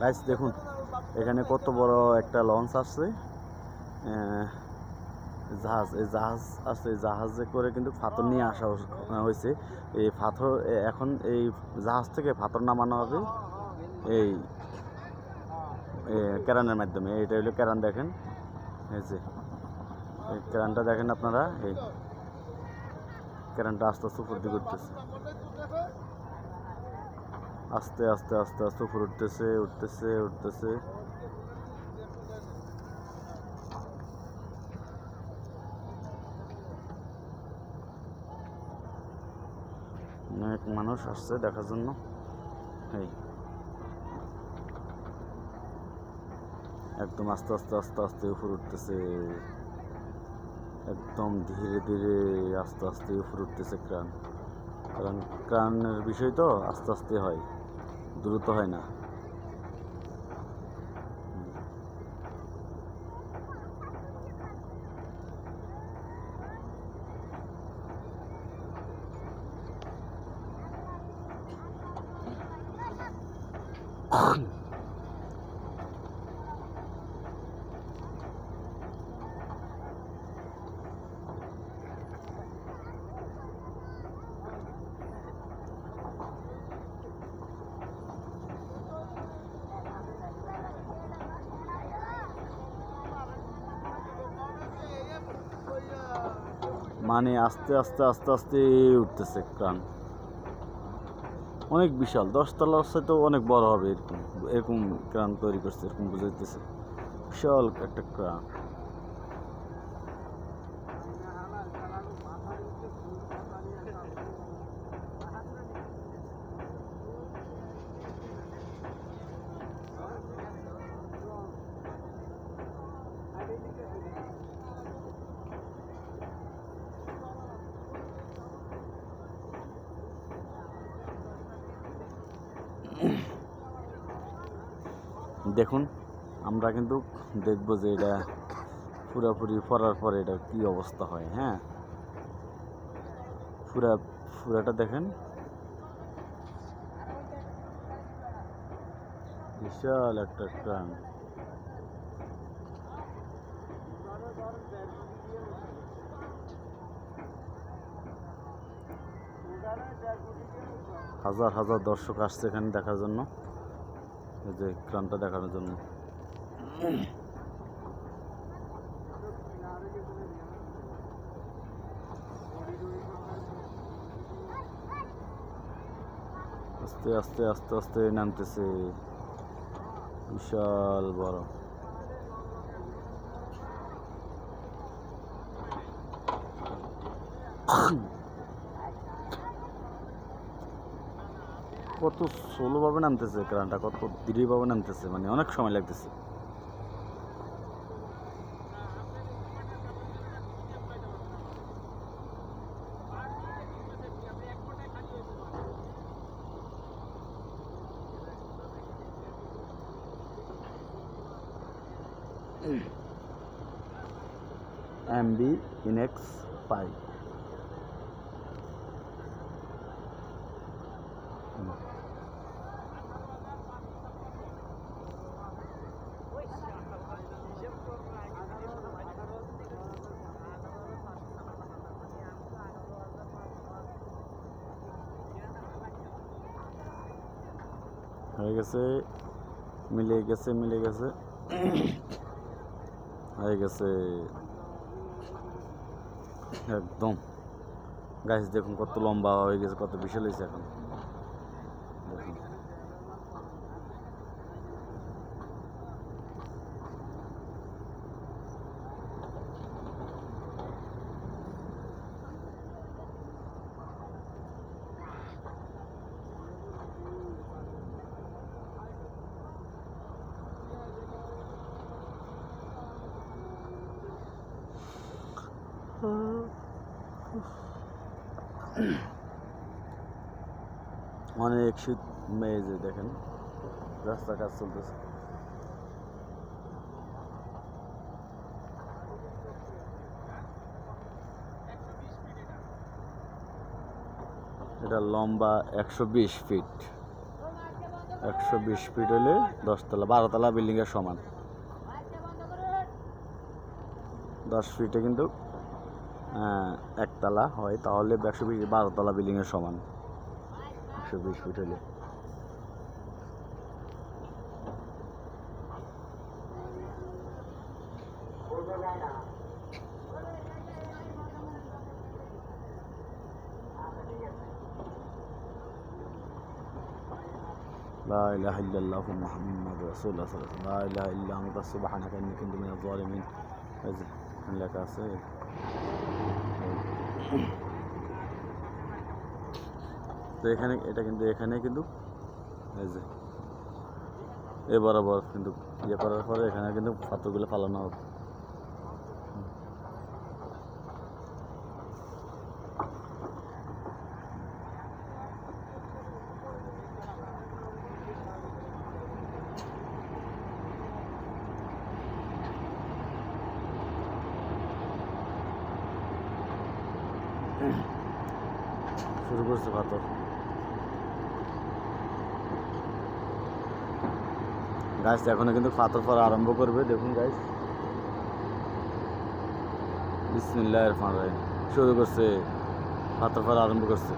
Guys দেখুন এখানে কত বড় একটা লঞ্চ আসছে। জাহাজ এই জাহাজ আছে জাহাজে করে কিন্তু পাথর নিয়ে আসা হয়েছে। এই পাথর এ- এখন এই জাহাজ থেকে পাথর নামানো হবে এই এ, ক্যারানের মাধ্যমে। এটা হলো ক্যারান দেখেন। এই যে ক্যারানটা দেখেন আপনারা এই ক্যারানটা আস্তে আস্তে দিকে উঠতেছে। আস্তে আস্তে আস্তে আস্তে উপর উঠতেছে উঠতেছে উঠতেছে। অনেক মানুষ আসছে দেখার জন্য। এই। একদম আস্তে আস্তে আস্তে আস্তে উপর উঠতেছে। একদম ধীরে ধীরে আস্তে আস্তে উপর উঠতেছে ক্রান। কারণ ক্রানের বিষয় তো আস্তে আস্তে হয়। দ্রুত হয় না। মানে আস্তে আস্তে আস্তে আস্তে উঠতেছে ক্রান অনেক বিশাল দশতলার তো অনেক বড় হবে, এরকম এরকম ক্রান তৈরি করছে, এরকম বুঝাইতেছে বিশাল একটা ক্রান। দেখুন, আমরা কিন্তু দেখব যে এটা পুরোপুরি পড়ার পরে এটা কি অবস্থা হয় হ্যাঁ? পুরা, পুরাটা দেখেন। বিশাল একটা ক্রান হাজার হাজার দর্শক আসছে এখানে দেখার জন্য। এই যে ক্রানটা দেখানোর জন্য। আস্তে আস্তে আস্তে আস্তে নামতেছে। বিশাল বড়। কত স্লোভাবে নামতেছে ক্রানটা কত ধীরেভাবে নামতেছে মানে অনেক সময় লাগতেছে। এমবি ইনেক্স ফাইভ হয়ে গেছে মিলে গেছে মিলে গেছে। হয়ে গেছে। একদম। গাছ দেখুন কত লম্বা হয়ে গেছে, কত বিশাল হয়েছে এখন। অনেক শীত মেয়ে দেখেন রাস্তা কাজ চলতেছে। এটা লম্বা একশো বিশ ফিট। একশো বিশ ফিট হলে দশতলা, বারোতলা বিল্ডিংয়ের সমান। দশ ফিটে কিন্তু একতলা হয়, তাহলে একশো বিশ, বারোতলা বিল্ডিংয়ের সমান। একশো বিশ ফিট হলে لا إله إلا الله محمد رسول الله صلى الله عليه وسلم لا إله إلا أنت سبحانك إني كنت من الظالمين এই যে এখানে লেখা আছে তো এখানে, এটা কিন্তু এখানে কিন্তু, এই যে, এ বরাবর কিন্তু ইয়ে করার পরে এখানে কিন্তু পাথরগুলো ফালানো হবে। শুরু করছে পাথর। গাছ এখনও কিন্তু পাথর পরা আরম্ভ করবে, দেখুন গাছ বিসমিল্লাহ ইরফান রাহিম। শুরু করছে, পাথর পরা আরম্ভ করছে।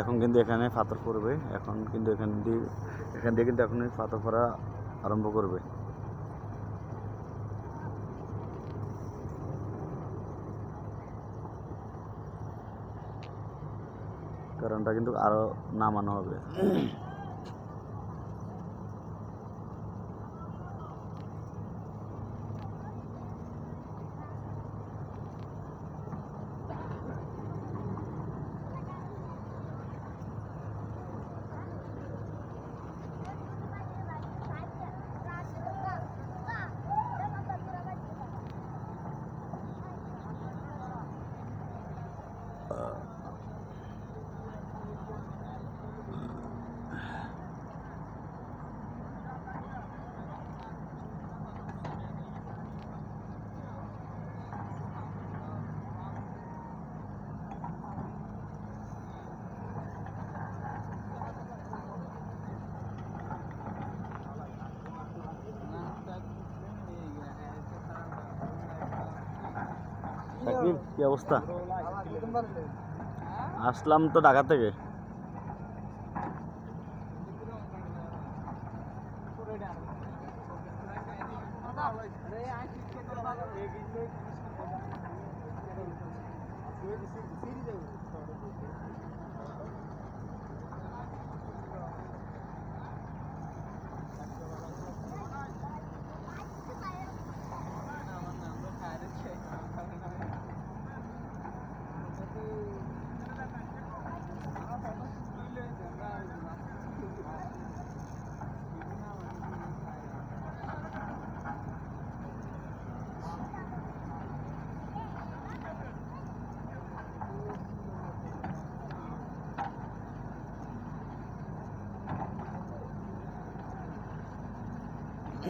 এখন কিন্তু এখানে পাথর পড়বে। এখন কিন্তু এখান দিয়ে এখান দিয়ে কিন্তু এখন পাথর পড়া আরম্ভ করবে। কারণটা কিন্তু আরও নামানো হবে। কি অবস্থা? আসলাম তো ঢাকা থেকে।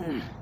嗯。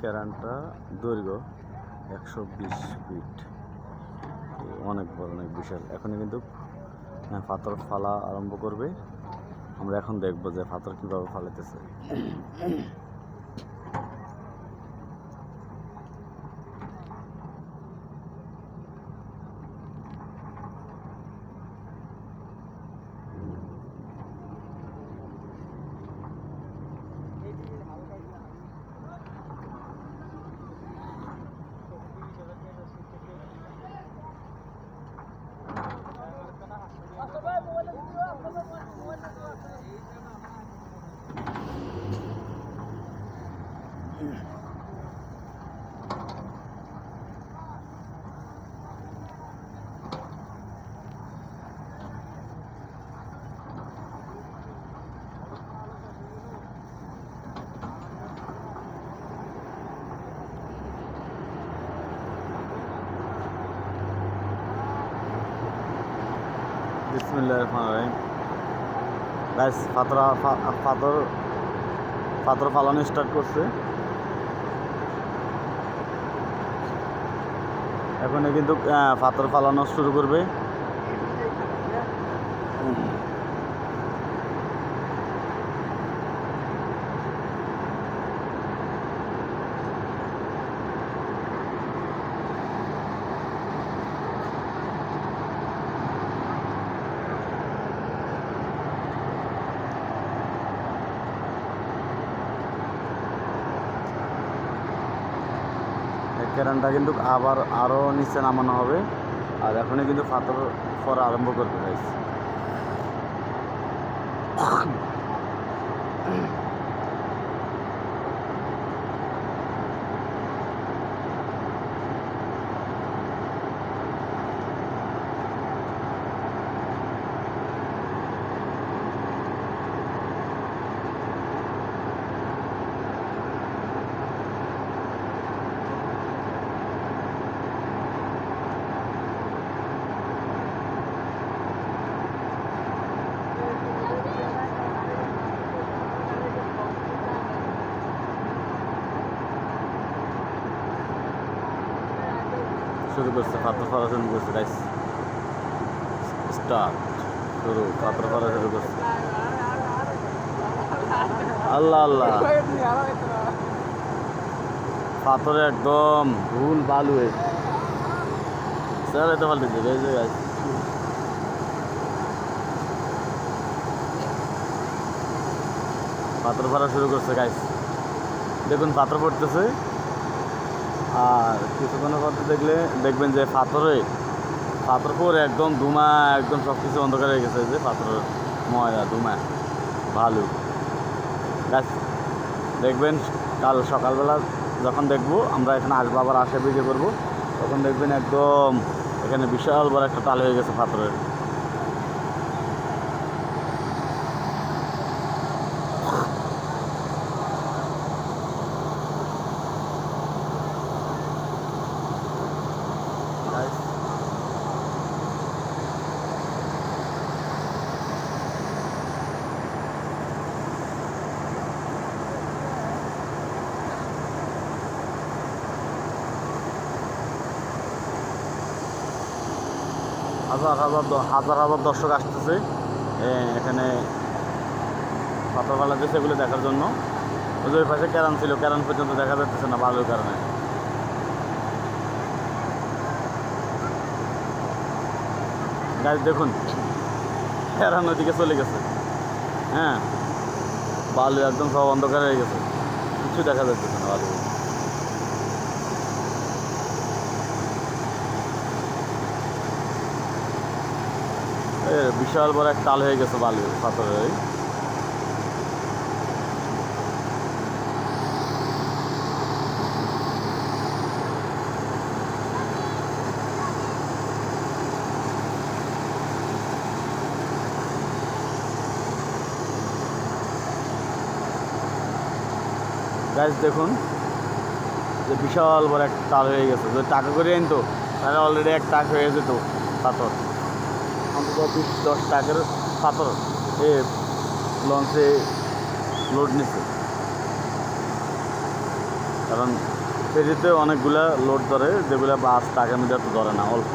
ক্যারানটা দৈর্ঘ্য একশো বিশ ফিট। অনেক বড়, অনেক বিশাল। এখনই কিন্তু পাথর ফালা আরম্ভ করবে। আমরা এখন দেখব যে পাথর কীভাবে ফালাইতেছে। বিসমিল্লাহ রহমান রহিম গাইস ফাতরা ফাতর ফাতর ফালানো স্টার্ট করছে। এখন কিন্তু ফাতর ফালানো শুরু করবে। এই ক্যারানটা কিন্তু আবার আরও নিচে নামানো হবে। আর এখনই কিন্তু পাথর পরা আরম্ভ করবে গাইস শুরু করছে পাথর ফলা শুরু করছে গাইস স্টার্ট শুরু পাথর ফলা শুরু করছে। আল্লাহ আল্লাহ। পাথরে একদম ভুল বালু স্যার, এটা পাল্টেছে বেজে গাইস পাথর ফেলা শুরু করছে গাইস দেখুন, পাথর পড়তেছে। আর কিছুক্ষণের পর দেখলে দেখবেন যে পাথরে, পাথর পরে একদম ধুমা, একদম সব কিছু অন্ধকার হয়ে গেছে যে পাথরের ময়লা, ধুমা, ভালো। গাছ দেখবেন কাল সকালবেলা যখন দেখব, আমরা এখানে আসব, আবার আসে ভিডিও করব, তখন দেখবেন একদম এখানে বিশাল বড় একটা তাল হয়ে গেছে পাথরের। হাজার হাজার হাজার হাজার দর্শক আসতেছে। এখানে পাথর ফালা দিয়েছে এগুলো দেখার জন্য। ওই পাশে ক্যারান ছিল ক্যারান পর্যন্ত দেখা যাচ্ছে না ভালোর কারণে। গাছ দেখুন ক্যারান ওইদিকে চলে গেছে। হ্যাঁ বালু একদম সব অন্ধকার হয়ে গেছে। কিছু দেখা যাচ্ছে না বালু বিশাল বড় এক তাল হয়ে গেছে বালু, পাথরের। গাছ দেখুন, যে বিশাল বড় এক তাল হয়ে গেছে যদি টাকা করে আনতো তাহলে অলরেডি এক টাক হয়ে যেত পাথর অন্তত দশ টাকার পাথর এ লঞ্চে লোড নিছে। কারণ ফেরিতে অনেকগুলা লোড ধরে, যেগুলো বাস টাকা মিটার তো ধরে না, অল্প।